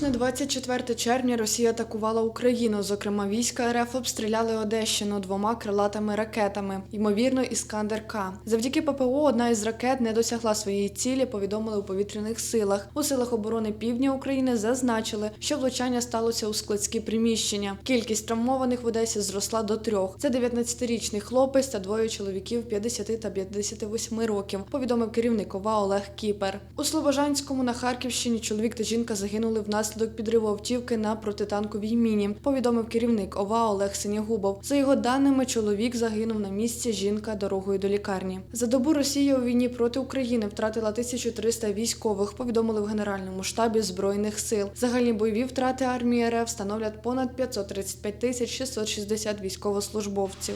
ніч на 24 червня Росія атакувала Україну. Зокрема, війська РФ обстріляли Одещину двома крилатими ракетами, ймовірно, іскандер К. Завдяки ППО одна із ракет не досягла своєї цілі. Повідомили у повітряних силах. У силах оборони півдня України зазначили, що влучання сталося у складські приміщення. Кількість травмованих в Одесі зросла до трьох. Це 19-річний хлопець та двоє чоловіків 50 та 58 років. Повідомив керівник ОВА Олег Кіпер. У Слобожанському на Харківщині чоловік та жінка загинули внаслідок підриву автівки на протитанковій міні. Повідомив керівник ОВА Олег Синягубов. За його даними, чоловік загинув на місці. Жінка дорогою до лікарні. За добу Росія у війні проти України втратила 1300 військових. Повідомили в Генеральному штабі збройних сил. Загальні бойові втрати армії РФ становлять понад 535 тисяч 660 військовослужбовців.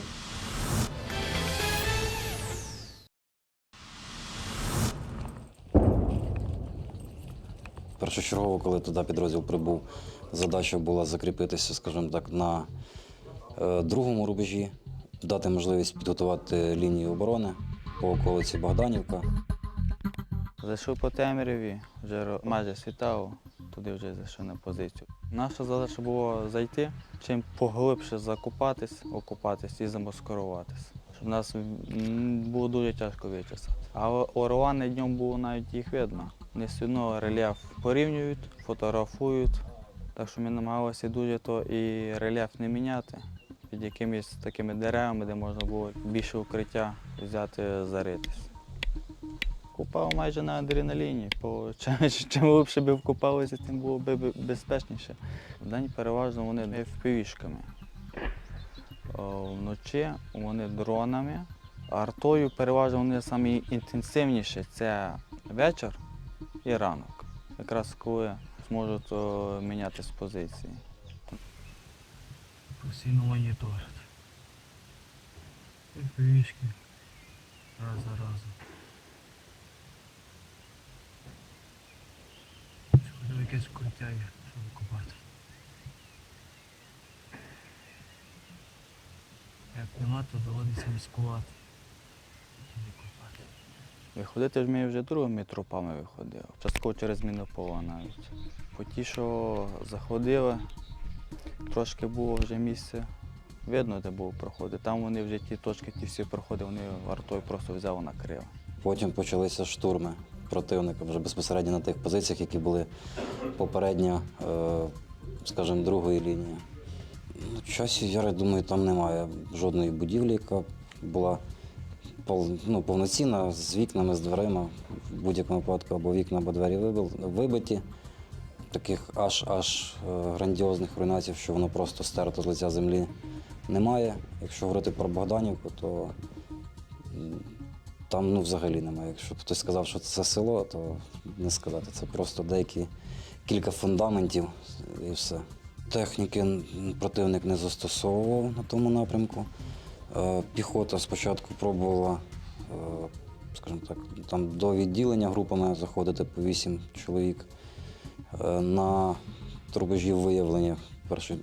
Першочергово, коли туди підрозділ прибув, задача була закріпитися, скажімо так, на е, другому рубежі, дати можливість підготувати лінію оборони по околиці Богданівка. Зайшов по темряві, вже майже світало, туди вже зайшов на позицію. Наша задача була зайти, чим поглибше закопатись, окупатись і замаскируватись. Щоб нас було дуже тяжко вичисати. А орлани днем було навіть їх видно. Все одно рельєф порівнюють, фотографують. Так що ми намагалися дуже то і рельєф не міняти. Під якимись такими деревами, де можна було більше укриття взяти, заритись. Купав майже на адреналіні, бо чим, глибше би вкопалися, тим було б б- безпечніше. Вдень переважно вони FPV-шками. Вночі вони дронами. Артою переважно вони самі інтенсивніші це вечір і ранок. Якраз коли зможуть о, мінятися позиції. постійно моніторити. Пішки раз за разом. Щоб якесь є, щоб купати. Як нема, то доводиться міскувати. Виходити ж ми вже другими тропами виходили, частково через мінопола навіть. По ті, що заходили, трошки було вже місце. Видно, де був проходи. Там вони вже ті точки, ті всі проходи, вони артою просто взяли накрили. Потім почалися штурми противника вже безпосередньо на тих позиціях, які були попередньо, е, скажімо, другої лінії. Ну, часі Яри, думаю, там немає жодної будівлі, яка була ну, повноцінна, з вікнами, з дверима. В будь-якому випадку або вікна, або двері вибиті. Таких аж аж е, грандіозних руйнацій, що воно просто стерто з лиця землі, немає. Якщо говорити про Богданівку, то там ну, взагалі немає. Якщо хтось сказав, що це село, то не сказати. Це просто деякі кілька фундаментів і все. Техніки противник не застосовував на тому напрямку. Е, Піхота спочатку пробувала, е, скажімо так, там до відділення групами заходити по вісім чоловік. Е, На рубежі виявлення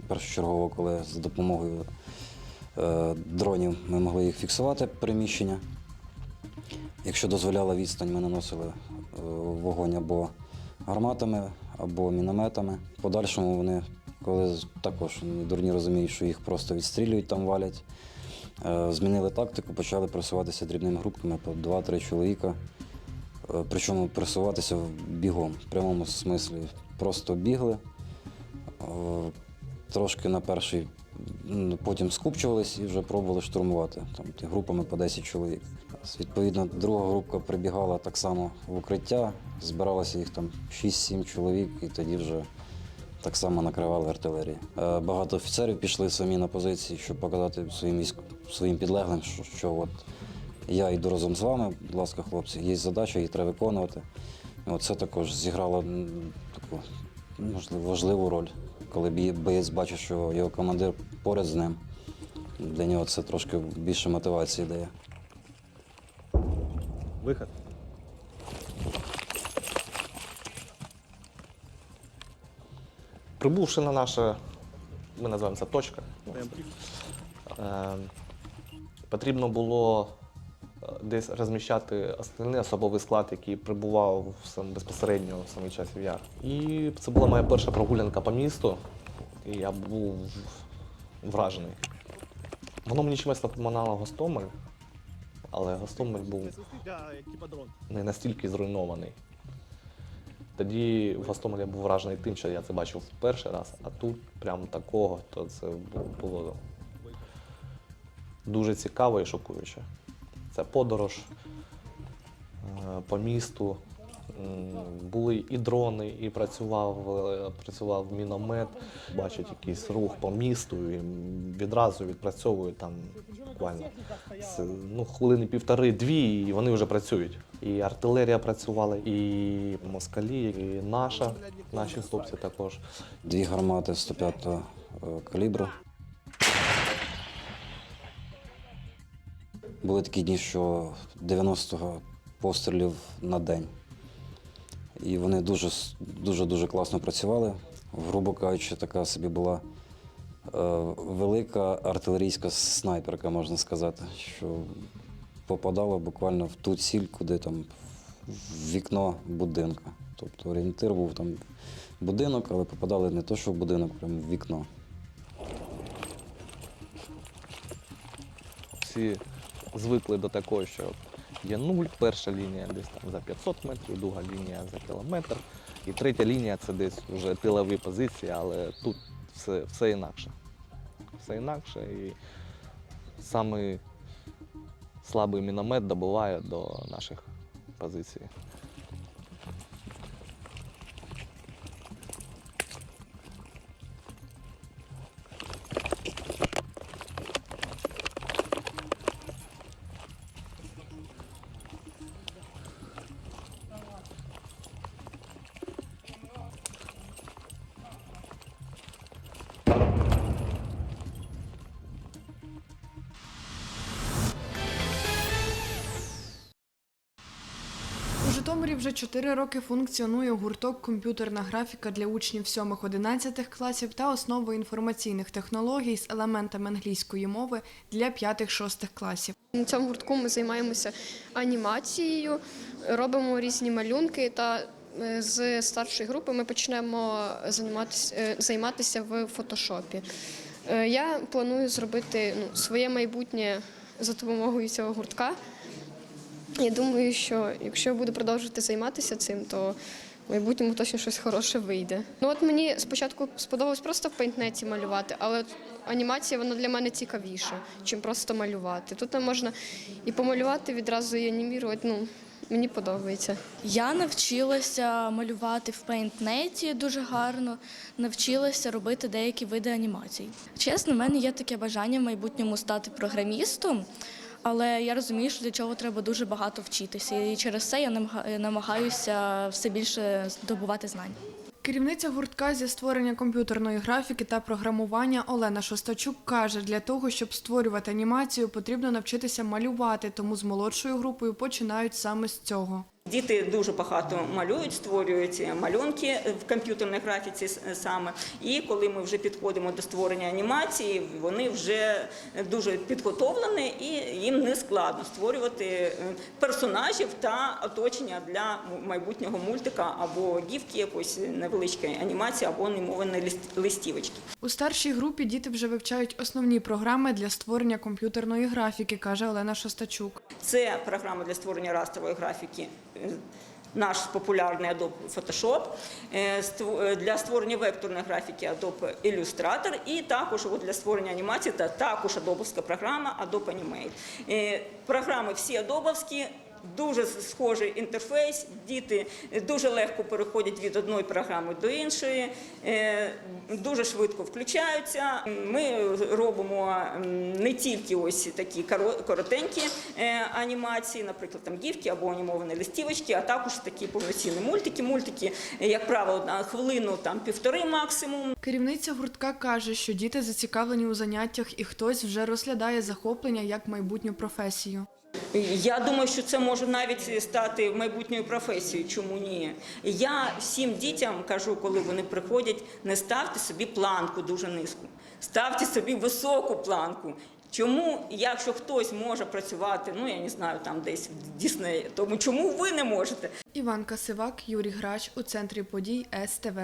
першочергово, коли за допомогою дронів ми могли їх фіксувати приміщення. Якщо дозволяла відстань, ми наносили вогонь або гарматами, або мінометами. В подальшому вони, коли також дурні розуміють, що їх просто відстрілюють, там валять, змінили тактику, почали просуватися дрібними групками по 2-3 чоловіка. Е, Причому просуватися бігом, в прямому смислі. Просто бігли, е, трошки на перший, потім скупчувались і вже пробували штурмувати там, групами по 10 чоловік. Відповідно, друга група прибігала так само в укриття, збиралося їх там 6-7 чоловік, і тоді вже так само накривали артилерії. Е, Багато офіцерів пішли самі на позиції, щоб показати своїм військ, своїм підлеглим, що, що от я йду разом з вами, будь ласка, хлопці, є задача, її треба виконувати. І от це також зіграло таку можливо, важливу роль, коли боєць бачить, що його командир поряд з ним. Для нього це трошки більше мотивації дає. Виход. Прибувши на наше, ми називаємо це точка. е, потрібно було десь розміщати основний особовий склад, який прибував сам безпосередньо в самий часів яр. І це була моя перша прогулянка по місту, і я був вражений. Воно мені чимось напоминало Гостомель, але Гостомель був не настільки зруйнований. Тоді в Гостомелі я був вражений тим, що я це бачив в перший раз, а тут прям такого, то це було дуже цікаво і шокуюче. Це подорож е, по місту. Були і дрони, і працював, е, працював міномет, бачать якийсь рух по місту і відразу відпрацьовують там буквально ну, хвилини півтори-дві, і вони вже працюють. І артилерія працювала, і москалі, і наша, наші хлопці також. Дві гармати 105-го е, калібру. Були такі дні, що 90 пострілів на день. І вони дуже-дуже дуже класно працювали. Грубо кажучи, така собі була е, велика артилерійська снайперка, можна сказати, що попадала буквально в ту ціль, куди там в вікно будинка. Тобто орієнтир був там будинок, але попадали не то, що в будинок, прямо в вікно. Всі звикли до такого, що є нуль, перша лінія десь там за 500 метрів, друга лінія за кілометр. І третя лінія це десь вже тилові позиції, але тут все, все інакше. Все інакше і самий слабий міномет добуває до наших позицій. Вже 4 роки функціонує гурток комп'ютерна графіка для учнів 7-11 класів та основи інформаційних технологій з елементами англійської мови для 5-6 класів. На цьому гуртку ми займаємося анімацією, робимо різні малюнки та е, з старшої групи ми почнемо займатися, е, займатися в фотошопі. Е, Я планую зробити ну, своє майбутнє за допомогою цього гуртка. Я думаю, що якщо буду продовжувати займатися цим, то в майбутньому точно щось хороше вийде. Ну от мені спочатку сподобалось просто в пейнтнеті малювати, але анімація вона для мене цікавіша, чим просто малювати. Тут можна і помалювати відразу і анімірувати. Ну мені подобається. Я навчилася малювати в пейнтнеті дуже гарно, навчилася робити деякі види анімацій. Чесно, в мене є таке бажання в майбутньому стати програмістом, але я розумію, що для цього треба дуже багато вчитися. І через це я намага- намагаюся все більше здобувати знань. Керівниця гуртка зі створення комп'ютерної графіки та програмування Олена Шостачук каже, для того, щоб створювати анімацію, потрібно навчитися малювати, тому з молодшою групою починають саме з цього. Діти дуже багато малюють, створюють малюнки в комп'ютерній графіці саме. І коли ми вже підходимо до створення анімації, вони вже дуже підготовлені і їм не складно створювати е, персонажів та оточення для майбутнього мультика або гівки якоїсь невеличкої анімації, або лист- листівочки. У старшій групі діти вже вивчають основні програми для створення комп'ютерної графіки, каже Олена Шостачук. Це програма для створення растрової графіки. Наш популярний Adobe Photoshop, е, е, для створення векторної графіки Adobe Illustrator і також для створення анімації та також адобовська програма Adobe Animate. Е, Програми всі адобовські, дуже схожий інтерфейс. Діти дуже легко переходять від одної програми до іншої, е, дуже швидко включаються. Ми робимо не тільки ось такі коротенькі е, анімації, наприклад, там гівки або анімовані листівочки, а також такі повноцінні мультики. Мультики, е, як правило, на хвилину там півтори максимум. Керівниця гуртка каже, що діти зацікавлені у заняттях і хтось вже розглядає захоплення як майбутню професію. Я думаю, що це може навіть стати майбутньою професією. Чому ні? Я всім дітям кажу, коли вони приходять, не ставте собі планку дуже низьку, ставте собі високу планку. Чому, якщо хтось може працювати, ну я не знаю, там десь в Діснеї, тому чому ви не можете? Іванка Сивак, Юрій Грач у центрі подій СТВ.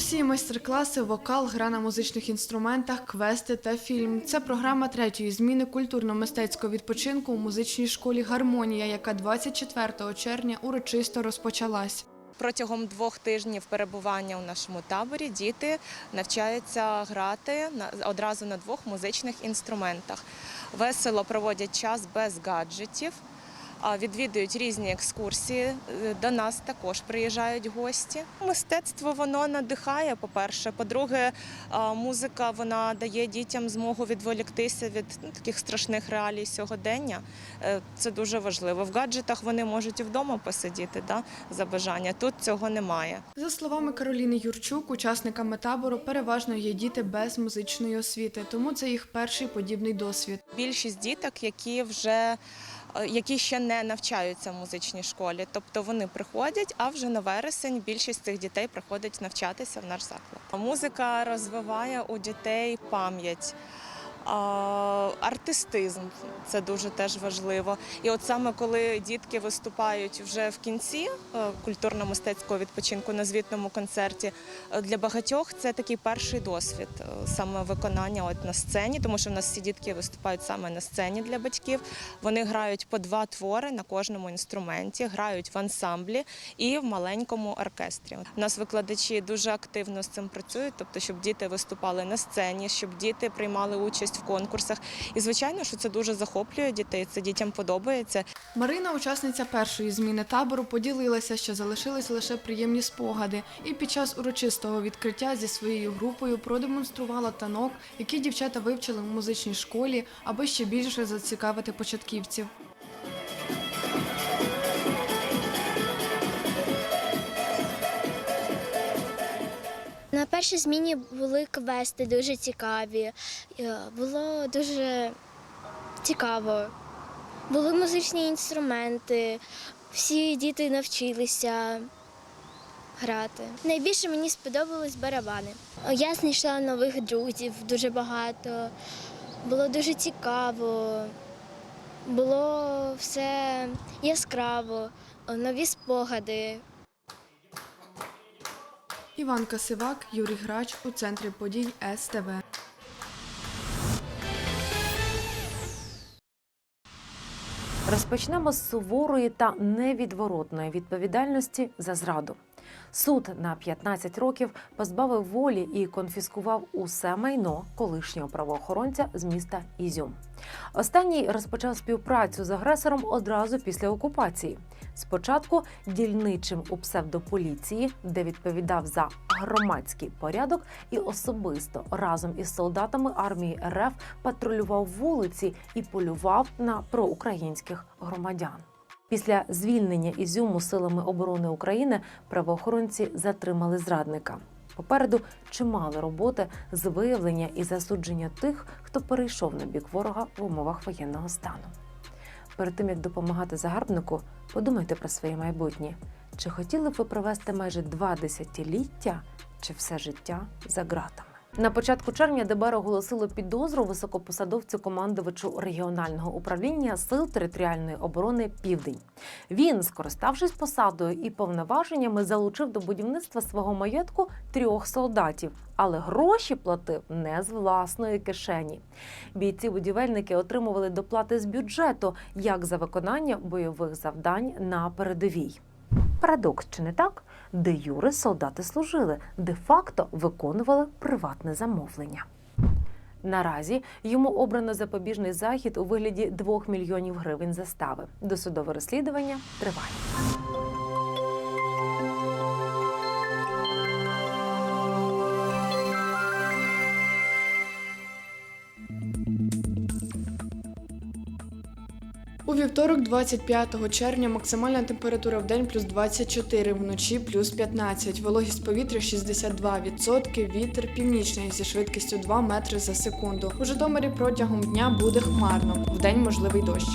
Екскурсії, майстер-класи, вокал, гра на музичних інструментах, квести та фільм. Це програма третьої зміни культурно-мистецького відпочинку у музичній школі Гармонія, яка 24 червня урочисто розпочалась. Протягом двох тижнів перебування у нашому таборі діти навчаються грати одразу на двох музичних інструментах. Весело проводять час без гаджетів, відвідують різні екскурсії. Е, До нас також приїжджають гості. Мистецтво воно надихає. По-перше, по-друге, музика вона дає дітям змогу відволіктися від ну, таких страшних реалій сьогодення. Е, Це дуже важливо. В гаджетах вони можуть і вдома посидіти да, за бажання. Тут цього немає. За словами Кароліни Юрчук, учасниками табору переважно є діти без музичної освіти, тому це їх перший подібний досвід. Більшість діток, які вже е, які ще не навчаються в музичній школі, тобто вони приходять, а вже на вересень більшість цих дітей приходить навчатися в наш заклад. Музика розвиває у дітей пам'ять. Артистизм це дуже теж важливо. І от саме коли дітки виступають вже в кінці е, культурно-мистецького відпочинку на звітному концерті, е, для багатьох це такий перший досвід е, саме виконання от на сцені, тому що в нас всі дітки виступають саме на сцені для батьків. Вони грають по два твори на кожному інструменті, грають в ансамблі і в маленькому оркестрі. У нас викладачі дуже активно з цим працюють, тобто, щоб діти виступали на сцені, щоб діти приймали участь в конкурсах. І звичайно, що це дуже захоплює дітей. Це дітям подобається. Марина, учасниця першої зміни табору, поділилася, що залишились лише приємні спогади, і під час урочистого відкриття зі своєю групою продемонструвала танок, який дівчата вивчили в музичній школі, аби ще більше зацікавити початківців. Першій зміні були квести дуже цікаві. Е, Було дуже цікаво. Були музичні інструменти, всі діти навчилися грати. Найбільше мені сподобались барабани. Я знайшла нових друзів дуже багато. Було дуже цікаво, було все яскраво, нові спогади. Іванка Касивак, Юрій Грач у центрі подій СТВ. Розпочнемо з суворої та невідворотної відповідальності за зраду. Суд на 15 років позбавив волі і конфіскував усе майно колишнього правоохоронця з міста Ізюм. Останній розпочав співпрацю з агресором одразу після окупації. Спочатку дільничим у псевдополіції, де відповідав за громадський порядок, і особисто разом із солдатами армії РФ патрулював вулиці і полював на проукраїнських громадян. Після звільнення Ізюму силами оборони України правоохоронці затримали зрадника. Попереду чимало роботи з виявлення і засудження тих, хто перейшов на бік ворога в умовах воєнного стану. Перед тим як допомагати загарбнику, подумайте про своє майбутнє. Чи хотіли б ви провести майже два десятиліття, чи все життя за ґратами? На початку червня ДБР оголосило підозру високопосадовцю командувачу регіонального управління сил територіальної оборони Південь. Він, скориставшись посадою і повноваженнями, залучив до будівництва свого маєтку трьох солдатів, але гроші платив не з власної кишені. Бійці-будівельники отримували доплати з бюджету як за виконання бойових завдань на передовій. Парадокс чи не так? Де юри солдати служили, де-факто виконували приватне замовлення. Наразі йому обрано запобіжний захід у вигляді 2 мільйонів гривень застави. Досудове розслідування триває. У вівторок, 25 червня, максимальна температура в день плюс 24, вночі плюс 15, вологість повітря 62%, вітер північний зі швидкістю 2 метри за секунду. У Житомирі протягом дня буде хмарно, в день можливий дощ.